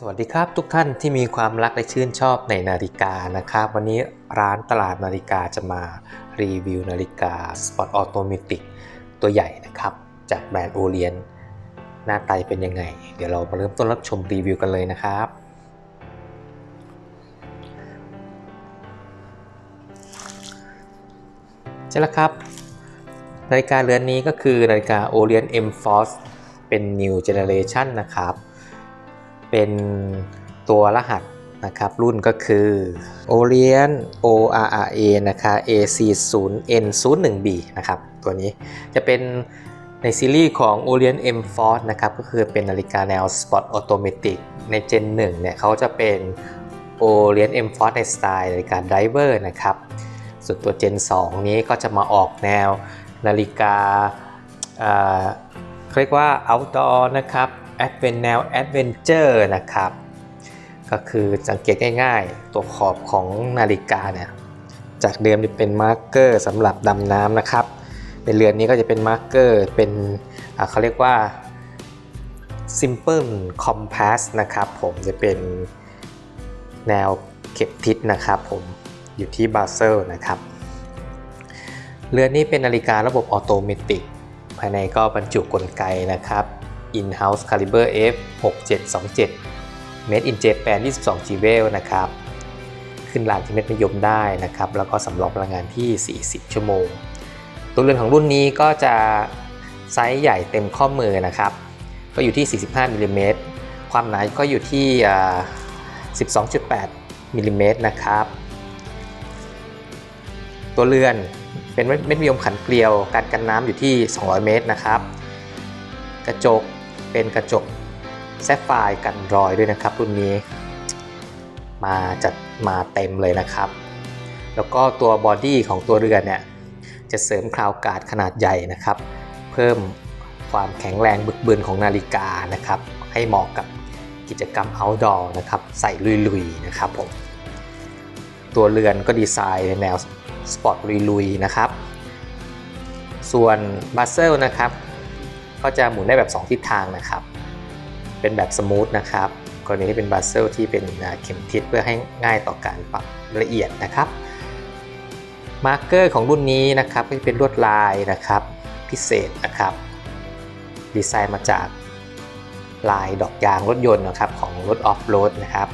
สวัสดีครับทุกท่านที่มีความรักและชื่นชอบในนาฬิกานะครับ วันนี้ร้านตลาดนาฬิกาจะมารีวิวนาฬิกา Spot Automatic ตัวใหญ่นะครับ จากแบรนด์โอเลียนหน้าตาเป็นยังไง เดี๋ยวเรามาเริ่มต้นรับชมรีวิวกันเลยนะครับ ใช่แล้วครับ นาฬิกาเรือนนี้ก็คือนาฬิกา Orient M Force เป็น New Generation นะครับ เป็นตัวรหัสนะครับรุ่นก็คือ Orient ORRA นะคะ AC0N01B นะครับตัวนี้จะเป็นในซีรีส์ของ Orient M Force นะครับก็คือเป็นนาฬิกาแนว Spot Automatic ใน Gen 1เนี่ยเขาจะเป็น Orient M Force ในสไตล์นาฬิกา Diver นะครับส่วนตัว Gen 2 นี้ก็จะมาออกแนวนาฬิกาเรียกว่า outdoor นะครับ แอดเวนแนวแอดเวนเจอร์นะครับ ก็คือสังเกตง่ายๆ ตัวขอบของนาฬิกาเนี่ยจากเดิมจะเป็นมาร์กเกอร์สำหรับดำน้ำนะครับ ในเรือนนี้ก็จะเป็นมาร์กเกอร์เป็นเขาเรียกว่า Simple Compass นะครับผมจะเป็นแนวเข็บทิศนะครับผมอยู่ที่บาเซลนะครับ เรือนนี้เป็นนาฬิการะบบออโตเมติกภายในก็บรรจุกลไกนะครับ In-house Caliber F 6727 Made in Japan 22 g w e l นะครับ ขึ้นลานที่เม็ดนิยมได้นะครับ แล้วก็สำรองพลังงานที่ 40 ชั่วโมง ตัวเรือนของรุ่นนี้ก็จะไซส์ใหญ่เต็มข้อมือนะครับ ก็อยู่ที่ 45มิลลิเมตรความหนาก็อยู่ที่ 12.8มิลลิเมตรนะครับ ตัวเรือนเป็นเม็ดนิยมขันเกลียว การกันน้ำอยู่ที่ 200 เมตรนะครับ กระจก เป็นกระจกแซฟไฟร์กันรอยด้วยนะครับ รุ่นนี้ มาจัดมาเต็มเลยนะครับ แล้วก็ตัวบอดี้ของตัวเรือนเนี่ยจะเสริมคราวการ์ดขนาดใหญ่นะครับ เพิ่มความแข็งแรงบึกบึนของนาฬิกานะครับ ให้เหมาะกับกิจกรรม outdoor นะครับ ใส่ลุยๆนะครับผมตัวเรือนก็ดีไซน์ในแนวสปอร์ตลุยๆนะครับ ส่วนบัสเซลนะครับ ก็จะหมุนได้แบบ 2 ทิศทางนะครับ เป็นแบบสมูทนะครับกรณีที่เป็นบัสเซลที่เป็นเข็มทิศเพื่อให้ง่ายต่อการปรับละเอียดนะครับมาร์กเกอร์ของรุ่นนี้นะครับก็จะเป็นลวดลายนะครับ พิเศษนะครับ ดีไซน์มาจากลายดอกยางรถยนต์นะครับของรถออฟโรดนะครับ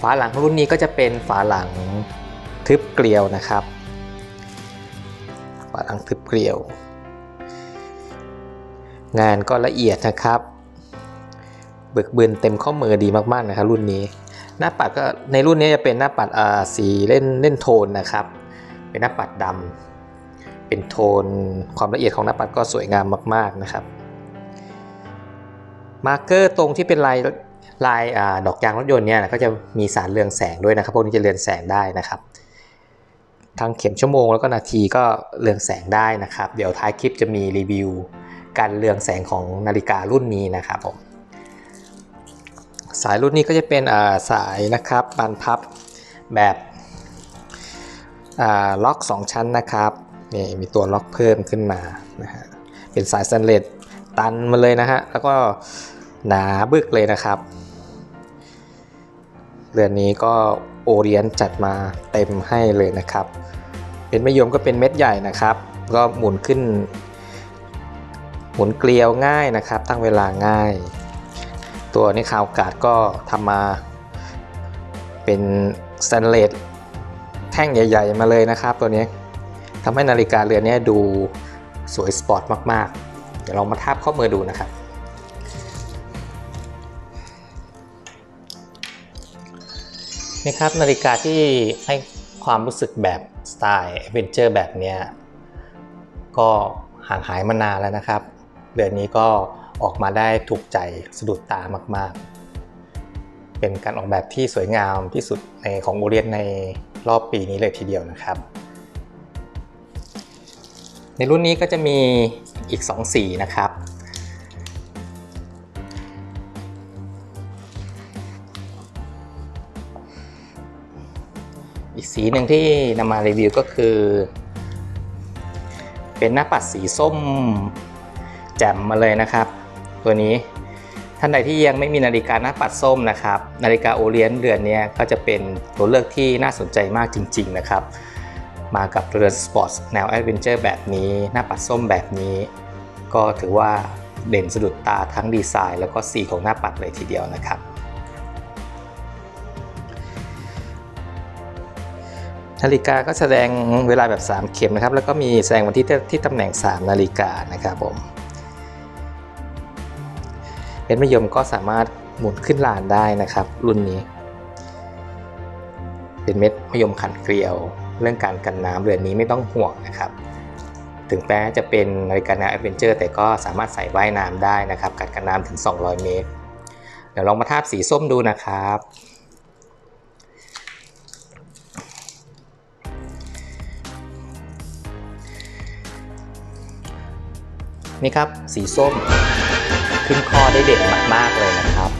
ฝาหลังของรุ่นนี้ก็จะเป็นฝาหลังทึบเกลียวนะครับ หลังทึบเกลียว งานก็ละเอียดนะครับเบึกบืนเต็มข้อมือดีมากๆนะครับ รุ่นนี้ หน้าปัดก็ในรุ่นนี้จะเป็นหน้าปัดสีเล่นเล่นโทนนะครับ เป็นหน้าปัดดำเป็นโทนความละเอียดของหน้าปัดก็สวยงามมาก ๆนะครับ มาร์กเกอร์ตรงที่เป็นลายลายอดอกยางรถยนต์เนี่ยก็จะมีสารเรืองแสงด้วยนะครับ พวกนี้จะเรืองแสงได้นะครับ ทั้งเข็มชั่วโมงแล้วก็นาทีก็เรืองแสงได้นะครับ เดี๋ยวท้ายคลิปจะมีรีวิว การเรืองแสงของนาฬิการุ่นนี้นะครับผมสายรุ่นนี้ก็จะเป็นสายนะครับบานพับแบบล็อก 2 ชั้นนะครับนี่มีตัวล็อกเพิ่มขึ้นมานะฮะเป็นสายสแตนเลสตันมาเลยนะฮะแล้วก็หนาบึกเลยนะครับเรือนนี้ก็ โอเรียนจัดมาเต็มให้เลยนะครับเป็นมะยมก็เป็นเม็ดใหญ่นะครับ ก็หมุนขึ้น หมุนเกลียวง่ายนะครับ ตั้งเวลาง่าย ตัวนี้คาวกาดก็ทำมาเป็นสแตนเลสแท่งใหญ่ ๆ มาเลยนะครับ ตัวนี้ทำให้นาฬิกาเรือนนี้ดูสวยสปอร์ตมาก ๆ เดี๋ยวลองมาทาบข้อมือดูนะครับ นี่ครับนาฬิกาที่ให้ความรู้สึกแบบสไตล์เอเวนเจอร์แบบนี้ก็ห่างหายมานานแล้วนะครับ เดือนนี้ก็ออกมาได้ถูกใจสะดุดตามากๆ เป็นการออกแบบที่สวยงามที่สุดในของโอเรียนในรอบปีนี้เลยทีเดียวนะครับ ในรุ่นนี้ก็จะมีอีก 2 สีนะครับ อีกสีหนึ่งที่นำมารีวิวก็คือ เป็นหน้าปัดสีส้มแจ่มมาเลยนะครับ ตัวนี้ท่านใดที่ยังไม่มีนาฬิกาหน้าปัดส้มนะครับ นาฬิกาโอเลียนเรือนนี้ก็จะเป็นตัวเลือกที่น่าสนใจมากจริง ๆ นะครับ มากับเรือนสปอร์ตแนวแอดเวนเจอร์แบบนี้ หน้าปัดส้มแบบนี้ ก็ถือว่าเด่นสะดุดตาทั้งดีไซน์ แล้วก็สีของหน้าปัดเลยทีเดียวนะครับ นาฬิกาก็แสดงเวลาแบบ 3 เข็มนะครับ แล้วก็มีแสดงวันที่ที่ตำแหน่ง 3 นาฬิกานะครับผมเป็นมยมก็สามารถหมุนขึ้นลานได้นะครับ รุ่นนี้ เป็นเม็ดมยมขันเกลียว เรื่องการกันน้ำเรือนนี้ไม่ต้องห่วงนะครับ ถึงแม้จะเป็นนาฬิกาแนวแอดเวนเจอร์แต่ก็สามารถใส่ว่ายน้ำได้นะครับการกันน้ำถึง 200 เมตร เดี๋ยวลองมาทาบสีส้มดูนะครับ นี่ครับสีส้มขึ้นคอได้เด่นมาก ๆ เลยนะครับ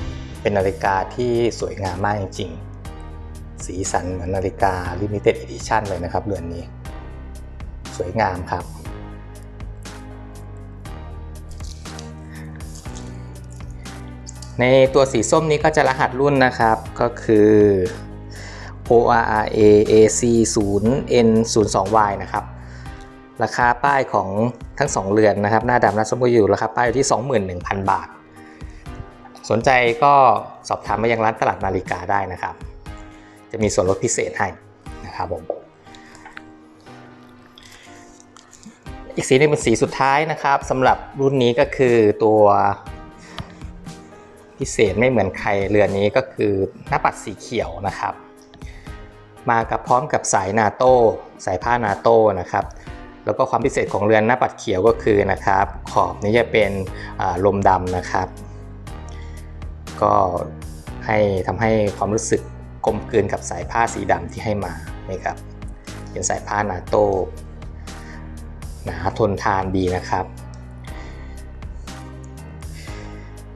เป็นนาฬิกาที่สวยงามมากจริง ๆ สีสันเหมือนนาฬิกา Limited Edition เลยนะครับเรือนนี้ สวยงามครับ ในตัวสีส้มนี้ก็จะรหัสรุ่นนะครับก็คือ ORA AC 0 N 0 2 Y นะครับ ราคาป้ายของทั้ง 2 เรือนนะครับ หน้าดำหน้าส้มก็อยู่ราคาป้ายอยู่ที่ 21,000 บาท สนใจก็สอบถามมายังร้านตลาดนาฬิกาได้นะครับ จะมีส่วนลดพิเศษให้นะครับผมอีกสีนึงเป็นสีสุดท้ายนะครับสำหรับรุ่นนี้ก็คือตัวพิเศษไม่เหมือนใครเรือนนี้ก็คือหน้าปัดสีเขียวนะครับ มากับพร้อมกับสายนาโต้สายผ้านาโต้นะครับ แล้วก็ความพิเศษของเรือนหน้าปัดเขียวก็คือนะครับ ขอบนี้จะเป็นลมดำนะครับ ก็ให้ทำให้ความรู้สึกกลมกลืนกับสายผ้าสีดำที่ให้มานี่ครับเป็นสายผ้านาโต้หนาทนทานดีนะครับ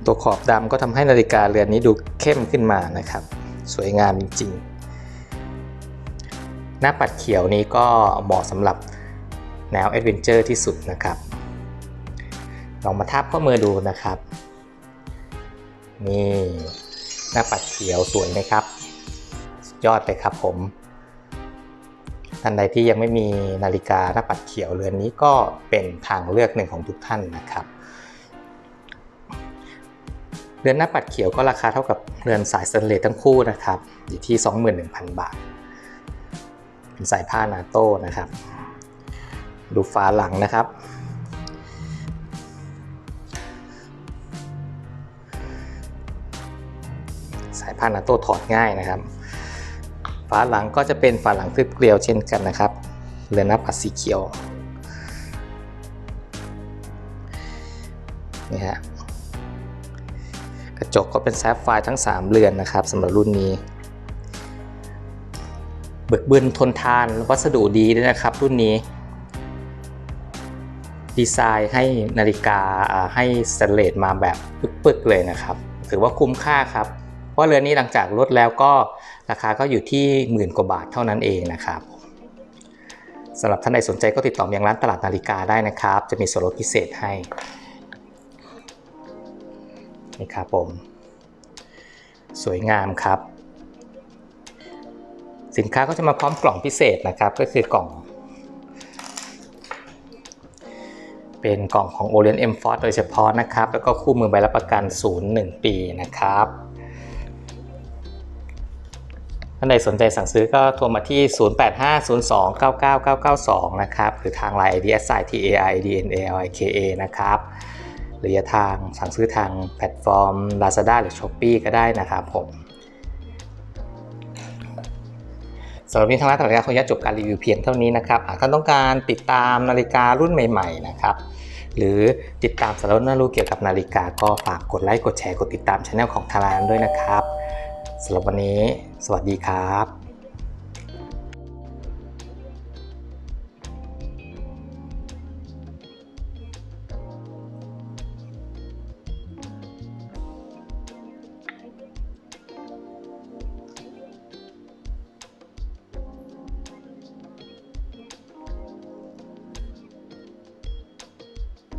ตัวขอบดำก็ทำให้นาฬิกาเรือนนี้ดูเข้มขึ้นมานะครับ สวยงามจริงๆหน้าปัดเขียวนี้ก็เหมาะสำหรับ แนวแอดเวนเจอร์ที่สุดนะครับ ลองมาทาบข้อมือดูนะครับ นี่หน้าปัดเขียวสวยไหมครับยอดเลยครับผมท่านใดที่ยังไม่มีนาฬิกาหน้าปัดเขียวเรือนนี้ก็เป็นทางเลือกหนึ่งของทุกท่านนะครับ เรือนหน้าปัดเขียวก็ราคาเท่ากับเรือนสายสแตนเลสทั้งคู่นะครับ อยู่ที่ 21,000 บาท เป็นสายผ้านาโต้นะครับ ดูฝาหลังนะครับ สายผ้านาโต้ถอดง่ายนะครับ ฝาหลังก็จะเป็นฝาหลังทึบเกลียวเช่นกันนะครับเรือนหน้าปัดสีเขียวนี่ฮะกระจกก็เป็นแซฟไฟร์ทั้ง 3 เรือนนะครับสำหรับรุ่นนี้เบิกบึนทนทานวัสดุดีด้วยนะครับรุ่นนี้ ดีไซน์ให้นาฬิกาให้สแตนเลสมาแบบปึกๆเลยนะครับ ถือว่าคุ้มค่าครับ เพราะเรือนนี้หลังจากลดแล้วก็ราคาก็อยู่ที่หมื่นกว่าบาทเท่านั้นเองนะครับสำหรับท่านใดสนใจก็ติดต่อมายังร้านตลาดนาฬิกาได้นะครับ จะมีส่วนลดพิเศษให้นี่ครับผม สวยงามครับ สินค้าก็จะมาพร้อมกล่องพิเศษนะครับ ก็คือกล่อง เป็นกล่องของ Orient M Force โดยเฉพาะนะครับ แล้วก็คู่มือใบรับประกันศูนย์1ปีนะครับท่านใดสนใจสั่งซื้อก็โทรมาที่ 0850299992 นะครับ หรือทาง Line ID s i t a i d n a l i k a นะครับ หรือทางสั่งซื้อทางแพลตฟอร์ม Lazada หรือ Shopee ก็ได้นะครับผมสำหรับวันนี้ทางร้านตลาดนาฬิกาขออนุญาตจบการรีวิวเพียงเท่านี้นะครับ หากท่านต้องการติดตามนาฬิการุ่นใหม่ ๆ นะครับ หรือติดตามสาระน่ารู้เกี่ยวกับนาฬิกา ก็ฝากกดไลค์กดแชร์กดติดตามช anel ของทารานด้วยนะครับสำหรับวันนี้ สวัสดีครับ